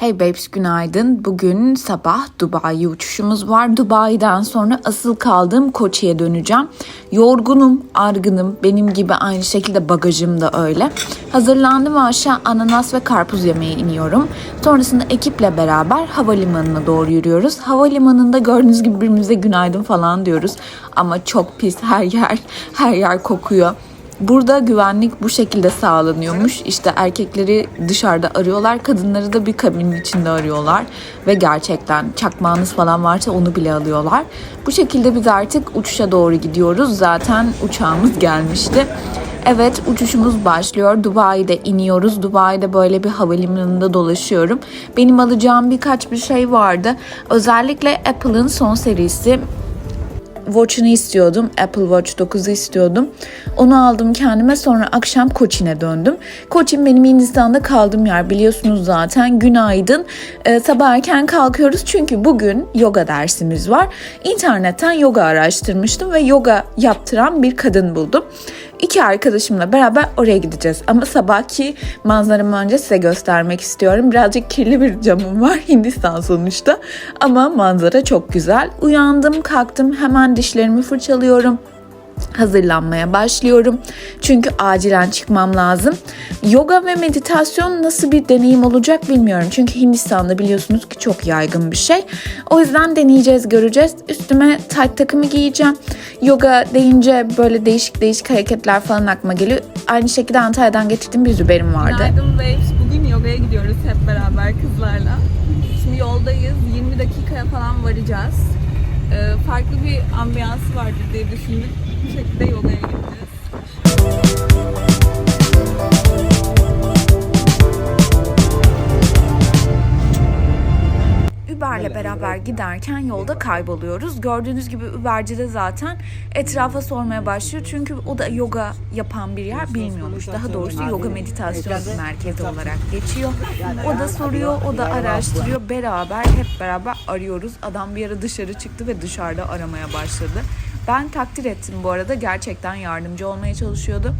Hey babes günaydın. Bugün sabah Dubai uçuşumuz var. Dubai'den sonra asıl kaldığım Koçi'ye döneceğim. Yorgunum, argınım. Benim gibi aynı şekilde bagajım da öyle. Hazırlandım ve aşağı ananas ve karpuz yemeye iniyorum. Sonrasında ekiple beraber havalimanına doğru yürüyoruz. Havalimanında gördüğünüz gibi birbirimize günaydın falan diyoruz. Ama çok pis her yer, her yer kokuyor. Burada güvenlik bu şekilde sağlanıyormuş. İşte erkekleri dışarıda arıyorlar, kadınları da bir kabinin içinde arıyorlar. Ve gerçekten çakmağınız falan varsa onu bile alıyorlar. Bu şekilde biz artık uçuşa doğru gidiyoruz. Zaten uçağımız gelmişti. Evet uçuşumuz başlıyor. Dubai'de iniyoruz. Dubai'de böyle bir havalimanında dolaşıyorum. Benim alacağım birkaç bir şey vardı. Özellikle Apple'ın son serisi Watch'unu istiyordum. Apple Watch 9'u istiyordum. Onu aldım kendime sonra akşam Koçin'e döndüm. Koçin benim Hindistan'da kaldığım yer biliyorsunuz zaten. Günaydın. Ee, sabah erken kalkıyoruz çünkü bugün yoga dersimiz var. İnternetten yoga araştırmıştım ve yoga yaptıran bir kadın buldum. İki arkadaşımla beraber oraya gideceğiz. Ama sabahki manzaramı önce size göstermek istiyorum. Birazcık kirli bir camım var Hindistan sonuçta. Ama manzara çok güzel. Uyandım, kalktım, hemen dişlerimi fırçalıyorum hazırlanmaya başlıyorum. Çünkü acilen çıkmam lazım. Yoga ve meditasyon nasıl bir deneyim olacak bilmiyorum. Çünkü Hindistan'da biliyorsunuz ki çok yaygın bir şey. O yüzden deneyeceğiz, göreceğiz. Üstüme tight takımı giyeceğim. Yoga deyince böyle değişik değişik hareketler falan aklıma geliyor. Aynı şekilde Antalya'dan getirdiğim bir züberim vardı. Günaydın babes. Bugün yogaya gidiyoruz hep beraber kızlarla. Şimdi yoldayız. 20 dakikaya falan varacağız. Ee, farklı bir ambiyansı vardır diye düşündük. Bu şekilde gideceğiz. Uber'le beraber giderken yolda kayboluyoruz. Gördüğünüz gibi Uber'ci de zaten etrafa sormaya başlıyor. Çünkü o da yoga yapan bir yer bilmiyormuş. Daha doğrusu yoga meditasyon merkezi olarak geçiyor. O da soruyor, o da araştırıyor. Beraber hep beraber arıyoruz. Adam bir ara dışarı çıktı ve dışarıda aramaya başladı. Ben takdir ettim bu arada. Gerçekten yardımcı olmaya çalışıyordu.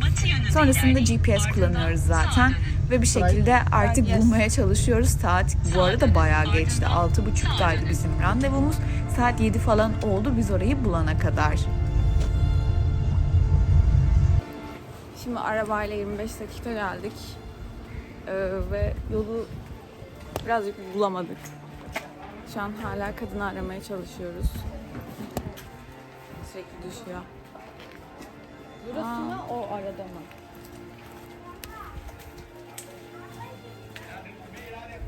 Sonrasında GPS kullanıyoruz zaten. Ve bir şekilde artık bulmaya çalışıyoruz. Saat bu arada bayağı geçti. 6.30'daydı bizim randevumuz. Saat 7 falan oldu biz orayı bulana kadar. Şimdi arabayla 25 dakika geldik. Ee, ve yolu birazcık bulamadık. Şu an hala kadını aramaya çalışıyoruz. Sürekli düşüyor. Burası mı o arada mı?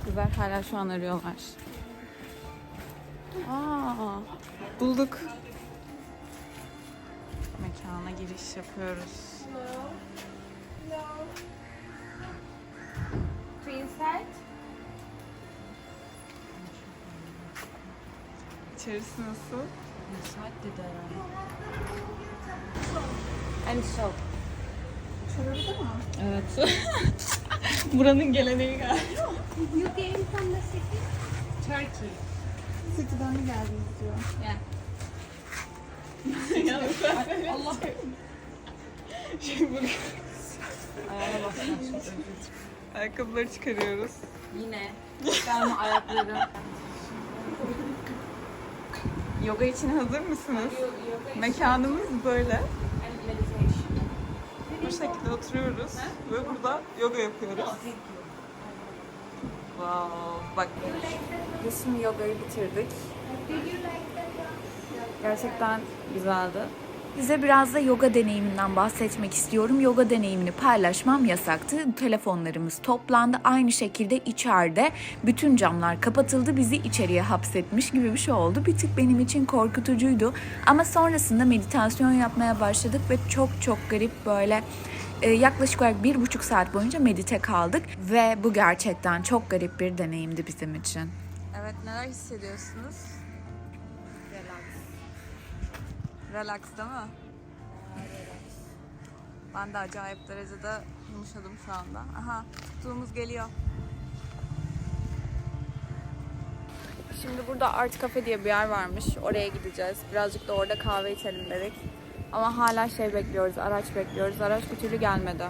Kızlar hala şu an arıyorlar. Aa, bulduk. Mekana giriş yapıyoruz. İçerisi nasıl? Saat dedi herhalde. And so. Evet. Buranın geleneği galiba. You came from the city? Turkey. City'den mi geldiniz diyor. Yeah. Allah. Şimdi bugün Ayağına ayakkabıları çıkarıyoruz. Yine. Gelme ayakları. Yoga için hazır mısınız? Mekanımız böyle. Bu şekilde oturuyoruz ve burada yoga yapıyoruz. Wow, bak. Biz şimdi yogayı bitirdik. Gerçekten güzeldi. Size biraz da yoga deneyiminden bahsetmek istiyorum. Yoga deneyimini paylaşmam yasaktı. Telefonlarımız toplandı. Aynı şekilde içeride bütün camlar kapatıldı. Bizi içeriye hapsetmiş gibi bir şey oldu. Bir tık benim için korkutucuydu. Ama sonrasında meditasyon yapmaya başladık ve çok çok garip böyle e, yaklaşık olarak bir buçuk saat boyunca medite kaldık. Ve bu gerçekten çok garip bir deneyimdi bizim için. Evet, neler hissediyorsunuz? Relax değil mi? Ben de acayip derecede yumuşadım şu anda. Aha, tuttuğumuz geliyor. Şimdi burada Art Cafe diye bir yer varmış. Oraya gideceğiz. Birazcık da orada kahve içelim dedik. Ama hala şey bekliyoruz, araç bekliyoruz. Araç bir türlü gelmedi.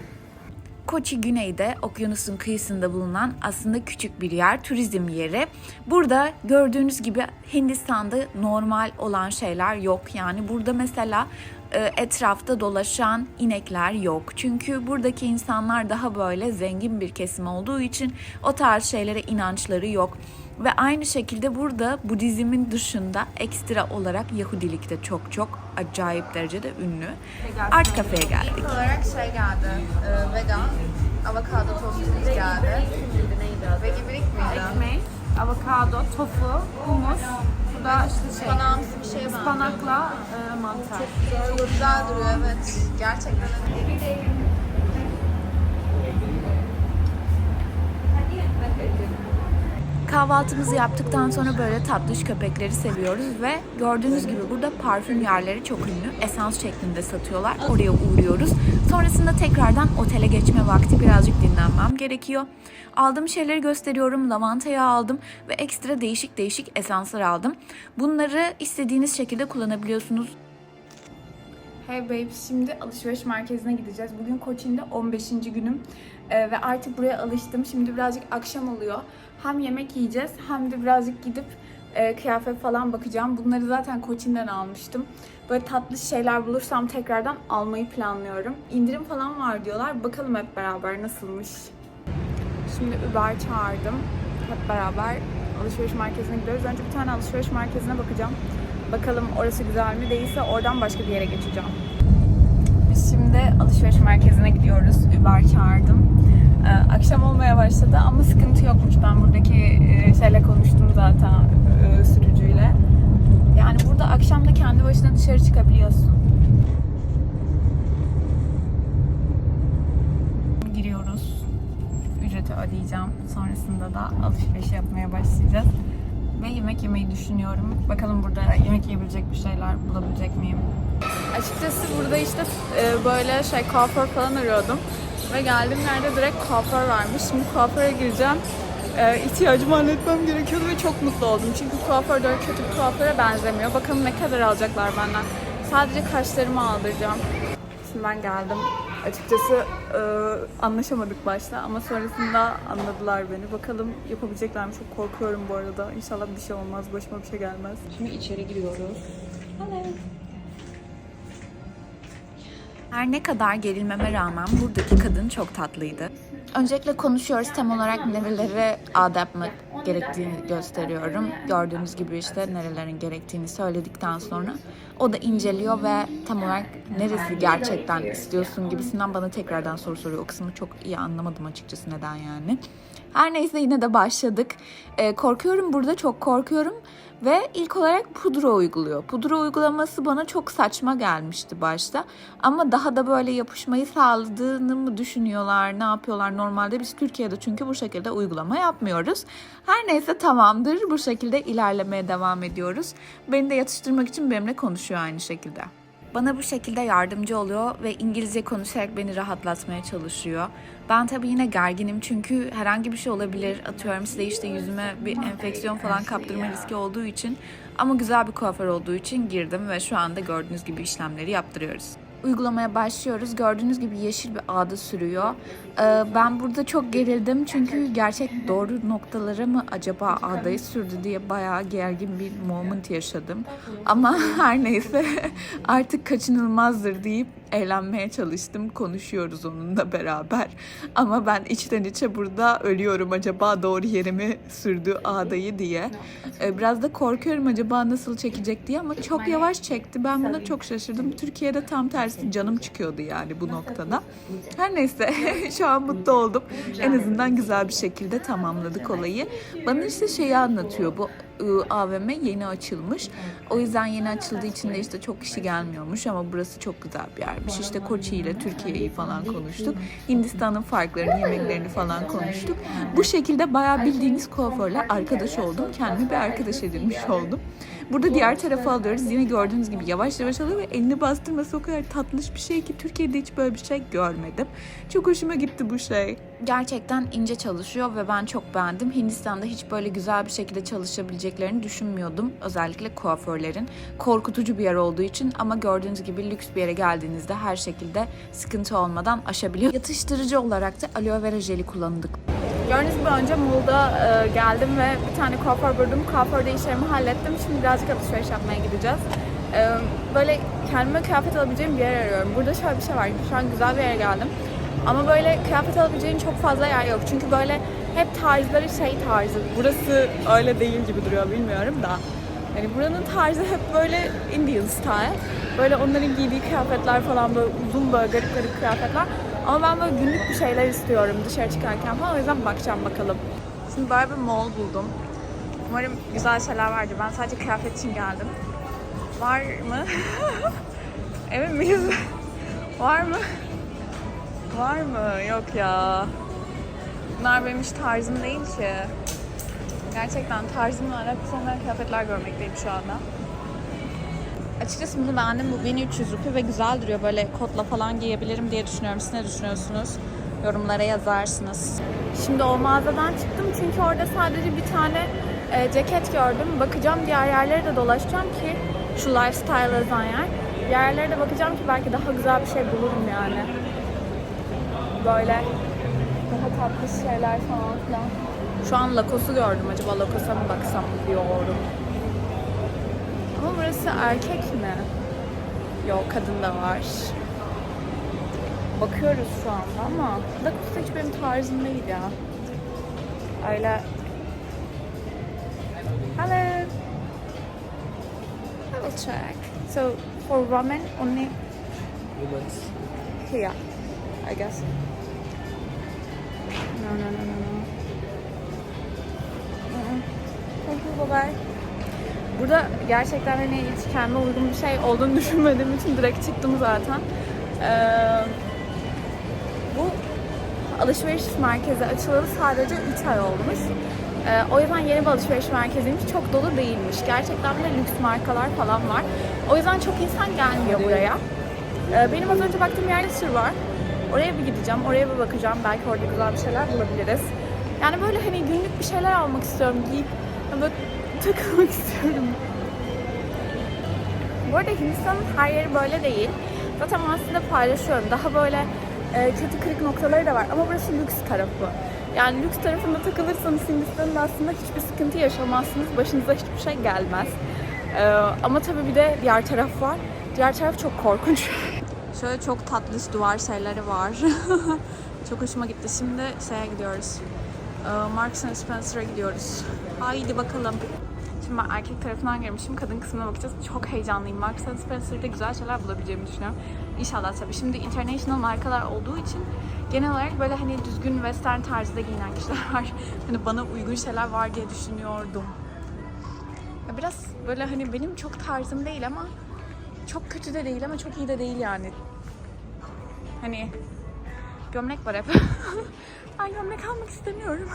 Koçi güneyde okyanusun kıyısında bulunan aslında küçük bir yer, turizm yeri. Burada gördüğünüz gibi Hindistan'da normal olan şeyler yok. Yani burada mesela e, etrafta dolaşan inekler yok. Çünkü buradaki insanlar daha böyle zengin bir kesim olduğu için o tarz şeylere inançları yok. Ve aynı şekilde burada Budizmin dışında ekstra olarak Yahudilik de çok çok acayip derecede ünlü. Art kafeye geldik. İlk olarak şey geldi, e, vegan, avokado tostumuz geldi. Vegibirik miydi? Ekmek, avokado, tofu, humus. Bu da işte şey, Ispanağımsı bir şey var. ıspanakla e, mantar. Çok güzel duruyor evet. Gerçekten Kahvaltımızı yaptıktan sonra böyle tatlış köpekleri seviyoruz ve gördüğünüz gibi burada parfüm yerleri çok ünlü. Esans şeklinde satıyorlar. Oraya uğruyoruz. Sonrasında tekrardan otele geçme vakti birazcık dinlenmem gerekiyor. Aldığım şeyleri gösteriyorum. Lavanta yağı aldım ve ekstra değişik değişik esanslar aldım. Bunları istediğiniz şekilde kullanabiliyorsunuz. Hey babe, şimdi alışveriş merkezine gideceğiz. Bugün Koçin'de 15. günüm Ee, ve artık buraya alıştım. Şimdi birazcık akşam oluyor. Hem yemek yiyeceğiz hem de birazcık gidip e, kıyafet falan bakacağım. Bunları zaten Koçin'den almıştım. Böyle tatlı şeyler bulursam tekrardan almayı planlıyorum. İndirim falan var diyorlar. Bakalım hep beraber nasılmış. Şimdi Uber çağırdım. Hep beraber alışveriş merkezine gidiyoruz. Önce bir tane alışveriş merkezine bakacağım. Bakalım orası güzel mi değilse oradan başka bir yere geçeceğim. Biz şimdi alışveriş merkezine gidiyoruz. Uber çağırdım. Ee, akşam olmaya başladı ama sıkıntı yokmuş. Ben buradaki e, şeyle konuştum zaten e, sürücüyle. Yani burada akşam da kendi başına dışarı çıkabiliyorsun. Giriyoruz. Ücreti ödeyeceğim. Sonrasında da alışveriş yapmaya başlayacağız. Ve yemek yemeyi düşünüyorum. Bakalım burada yemek yiyebilecek bir şeyler bulabilecek miyim? Açıkçası burada işte e, böyle şey kuaför falan arıyordum. Ve geldiğim yerde direkt kuaför varmış. Şimdi kuaföre gireceğim. E, ihtiyacımı halletmem gerekiyordu ve çok mutlu oldum. Çünkü kuaför de kötü bir kuaföre benzemiyor. Bakalım ne kadar alacaklar benden. Sadece kaşlarımı aldıracağım. Şimdi ben geldim. Açıkçası e, anlaşamadık başta ama sonrasında anladılar beni. Bakalım yapabilecekler mi? Çok korkuyorum bu arada. İnşallah bir şey olmaz, başıma bir şey gelmez. Şimdi içeri giriyoruz. Her ne kadar gerilmeme rağmen buradaki kadın çok tatlıydı. Öncelikle konuşuyoruz tam olarak nerelere adet yapmak gerektiğini gösteriyorum. Gördüğünüz gibi işte nerelerin gerektiğini söyledikten sonra o da inceliyor ve tam olarak neresi gerçekten istiyorsun gibisinden bana tekrardan soru soruyor. O kısmı çok iyi anlamadım açıkçası neden yani. Her neyse yine de başladık. Ee, korkuyorum burada çok korkuyorum. Ve ilk olarak pudra uyguluyor. Pudra uygulaması bana çok saçma gelmişti başta. Ama daha da böyle yapışmayı sağladığını mı düşünüyorlar, ne yapıyorlar? Normalde biz Türkiye'de çünkü bu şekilde uygulama yapmıyoruz. Her neyse tamamdır. Bu şekilde ilerlemeye devam ediyoruz. Beni de yatıştırmak için benimle konuşuyor aynı şekilde. Bana bu şekilde yardımcı oluyor ve İngilizce konuşarak beni rahatlatmaya çalışıyor. Ben tabii yine gerginim çünkü herhangi bir şey olabilir. Atıyorum size işte yüzüme bir enfeksiyon falan kaptırma riski olduğu için. Ama güzel bir kuaför olduğu için girdim ve şu anda gördüğünüz gibi işlemleri yaptırıyoruz. Uygulamaya başlıyoruz. Gördüğünüz gibi yeşil bir ağda sürüyor. Ee, ben burada çok gerildim çünkü gerçek doğru noktalara mı acaba ağdayı sürdü diye bayağı gergin bir moment yaşadım. Ama her neyse artık kaçınılmazdır deyip eğlenmeye çalıştım. Konuşuyoruz onunla beraber. Ama ben içten içe burada ölüyorum acaba doğru yerimi sürdü ağdayı diye. Ee, biraz da korkuyorum acaba nasıl çekecek diye ama çok yavaş çekti. Ben buna çok şaşırdım. Türkiye'de tam tersi canım çıkıyordu yani bu noktada. Her neyse şu an mutlu oldum. En azından güzel bir şekilde tamamladık olayı. Bana işte şeyi anlatıyor bu AVM yeni açılmış. O yüzden yeni açıldığı için de işte çok kişi gelmiyormuş ama burası çok güzel bir yermiş. İşte Koçi ile Türkiye'yi falan konuştuk. Hindistan'ın farklarını, yemeklerini falan konuştuk. Bu şekilde bayağı bildiğiniz kuaförle arkadaş oldum. Kendime bir arkadaş edinmiş oldum. Burada diğer tarafa alıyoruz. Yine gördüğünüz gibi yavaş yavaş alıyor ve elini bastırması o kadar tatlış bir şey ki Türkiye'de hiç böyle bir şey görmedim. Çok hoşuma gitti bu şey. gerçekten ince çalışıyor ve ben çok beğendim. Hindistan'da hiç böyle güzel bir şekilde çalışabileceklerini düşünmüyordum. Özellikle kuaförlerin. Korkutucu bir yer olduğu için ama gördüğünüz gibi lüks bir yere geldiğinizde her şekilde sıkıntı olmadan aşabiliyor. Yatıştırıcı olarak da aloe vera jeli kullandık. Gördüğünüz gibi önce Muğla'da e, geldim ve bir tane kuaför buldum. Kuaförde işlerimi hallettim. Şimdi birazcık alışveriş yapmaya gideceğiz. E, böyle kendime kıyafet alabileceğim bir yer arıyorum. Burada şöyle bir şey var. Şu an güzel bir yere geldim. Ama böyle kıyafet alabileceğim çok fazla yer yok. Çünkü böyle hep tarzları şey tarzı. Burası öyle değil gibi duruyor bilmiyorum da. Yani buranın tarzı hep böyle Indian style. Böyle onların giydiği kıyafetler falan böyle uzun böyle garip garip kıyafetler. Ama ben böyle günlük bir şeyler istiyorum dışarı çıkarken falan. O yüzden bakacağım bakalım. Şimdi böyle bir mall buldum. Umarım güzel şeyler vardır. Ben sadece kıyafet için geldim. Var mı? Emin miyiz? Var mı? Var mı? Yok ya. Bunlar benim hiç tarzım değil ki. Gerçekten tarzımla olmayan kıyafetler görmekteyim şu anda. Açıkçası bunu beğendim. Bu 1300 rupi ve güzel duruyor. Böyle kotla falan giyebilirim diye düşünüyorum. Siz ne düşünüyorsunuz? Yorumlara yazarsınız. Şimdi o mağazadan çıktım çünkü orada sadece bir tane e, ceket gördüm. Bakacağım diğer yerlere de dolaşacağım ki şu lifestyle yazan yer. Yerlere de bakacağım ki belki daha güzel bir şey bulurum yani. Böyle daha tatlı şeyler falan filan. Şu an Lacoste'u gördüm. Acaba Lacoste'a mı baksam diyorum. Ama burası erkek mi? Yok kadın da var. Bakıyoruz şu anda ama Lacoste hiç benim tarzım değil ya. Öyle. Hello. I will check. So for ramen only Women's. here, I guess. No, no, no, no, no. Thank you, bye bye. Burada gerçekten hani hiç kendime uygun bir şey olduğunu düşünmediğim için direkt çıktım zaten. Ee, bu alışveriş merkezi açılalı sadece 3 ay olmuş. Ee, o yüzden yeni bir alışveriş merkeziymiş. Çok dolu değilmiş. Gerçekten de lüks markalar falan var. O yüzden çok insan gelmiyor buraya. Ee, benim az önce baktığım yerde sır var. Oraya bir gideceğim, oraya bir bakacağım. Belki orada güzel bir şeyler bulabiliriz. Yani böyle hani günlük bir şeyler almak istiyorum, giyip böyle takılmak istiyorum. Bu arada Hindistan'ın her yeri böyle değil. Zaten aslında paylaşıyorum. Daha böyle e, kötü kırık noktaları da var. Ama burası lüks tarafı. Yani lüks tarafında takılırsanız Hindistan'ın aslında hiçbir sıkıntı yaşamazsınız. Başınıza hiçbir şey gelmez. E, ama tabii bir de diğer taraf var. Diğer taraf çok korkunç. Şöyle çok tatlış duvar şeyleri var. çok hoşuma gitti. Şimdi şeye gidiyoruz. E, Marks and Spencer'a gidiyoruz. Haydi bakalım. Şimdi ben erkek tarafından girmişim. Kadın kısmına bakacağız. Çok heyecanlıyım. Marks and Spencer'da güzel şeyler bulabileceğimi düşünüyorum. İnşallah tabii. Şimdi international markalar olduğu için genel olarak böyle hani düzgün western tarzda giyinen kişiler var. Hani bana uygun şeyler var diye düşünüyordum. Biraz böyle hani benim çok tarzım değil ama çok kötü de değil ama çok iyi de değil yani. Hani gömlek var hep. ben gömlek almak istemiyorum.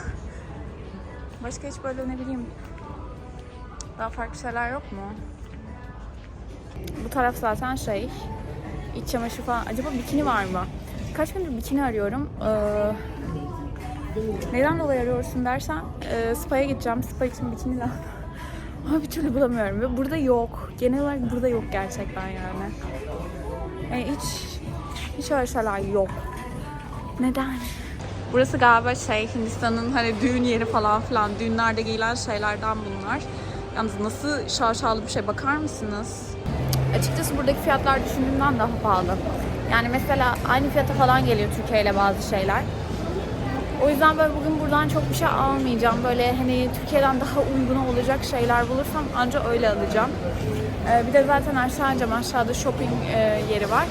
Başka hiç böyle ne bileyim daha farklı şeyler yok mu? Bu taraf zaten şey iç çamaşır falan. Acaba bikini var mı? Kaç gündür bikini arıyorum. Ee, neden dolayı arıyorsun dersen e, spa'ya gideceğim. Spa için bikini lazım. Ama bir türlü bulamıyorum ve burada yok. Genel olarak burada yok gerçekten yani. Yani hiç hiç öyle şeyler yok. Neden? Burası galiba şey Hindistan'ın hani düğün yeri falan filan düğünlerde giyilen şeylerden bunlar. Yalnız nasıl şaşalı bir şey bakar mısınız? Açıkçası buradaki fiyatlar düşündüğümden daha pahalı. Yani mesela aynı fiyata falan geliyor Türkiye ile bazı şeyler. O yüzden böyle bugün buradan çok bir şey almayacağım. Böyle hani Türkiye'den daha uygun olacak şeyler bulursam anca öyle alacağım. Ee, bir de zaten aşağı. Aşağıda shopping e, yeri var.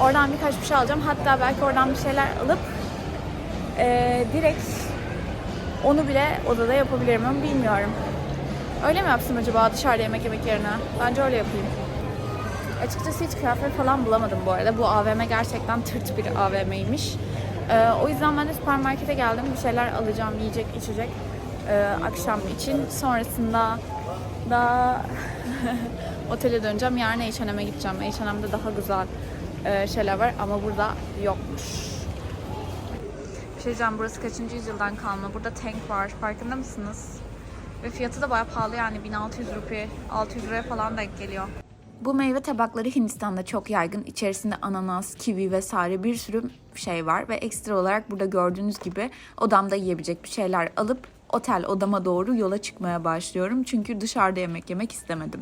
Oradan birkaç bir şey alacağım. Hatta belki oradan bir şeyler alıp e, direkt onu bile odada yapabilirim ama bilmiyorum. Öyle mi yapsam acaba dışarıda yemek yemek yerine? Bence öyle yapayım. Açıkçası hiç kıyafet falan bulamadım bu arada. Bu AVM gerçekten tırt bir AVM'ymiş. Ee, o yüzden ben de süpermarkete geldim. Bir şeyler alacağım, yiyecek, içecek e, akşam için. Sonrasında da otele döneceğim. Yarın H&M'e gideceğim. H&M'de daha güzel e, şeyler var ama burada yokmuş. Bir şey diyeceğim burası kaçıncı yüzyıldan kalma? Burada tank var. Farkında mısınız? Ve fiyatı da bayağı pahalı yani 1600 rupi, 600 liraya falan denk geliyor. Bu meyve tabakları Hindistan'da çok yaygın. İçerisinde ananas, kivi vesaire bir sürü şey var ve ekstra olarak burada gördüğünüz gibi odamda yiyebilecek bir şeyler alıp otel odama doğru yola çıkmaya başlıyorum. Çünkü dışarıda yemek yemek istemedim.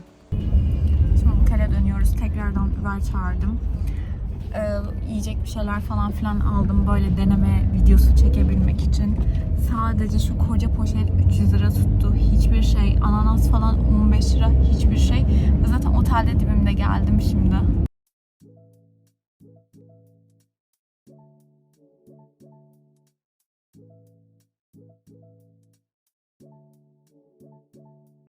Şimdi otele dönüyoruz. Tekrardan Uber çağırdım. Ee, yiyecek bir şeyler falan filan aldım böyle deneme videosu çekebilmek için. Sadece şu koca poşet 300 lira tuttu. Hiçbir şey, ananas falan 15 lira hiçbir şey. Zaten otelde dibimde geldim şimdi.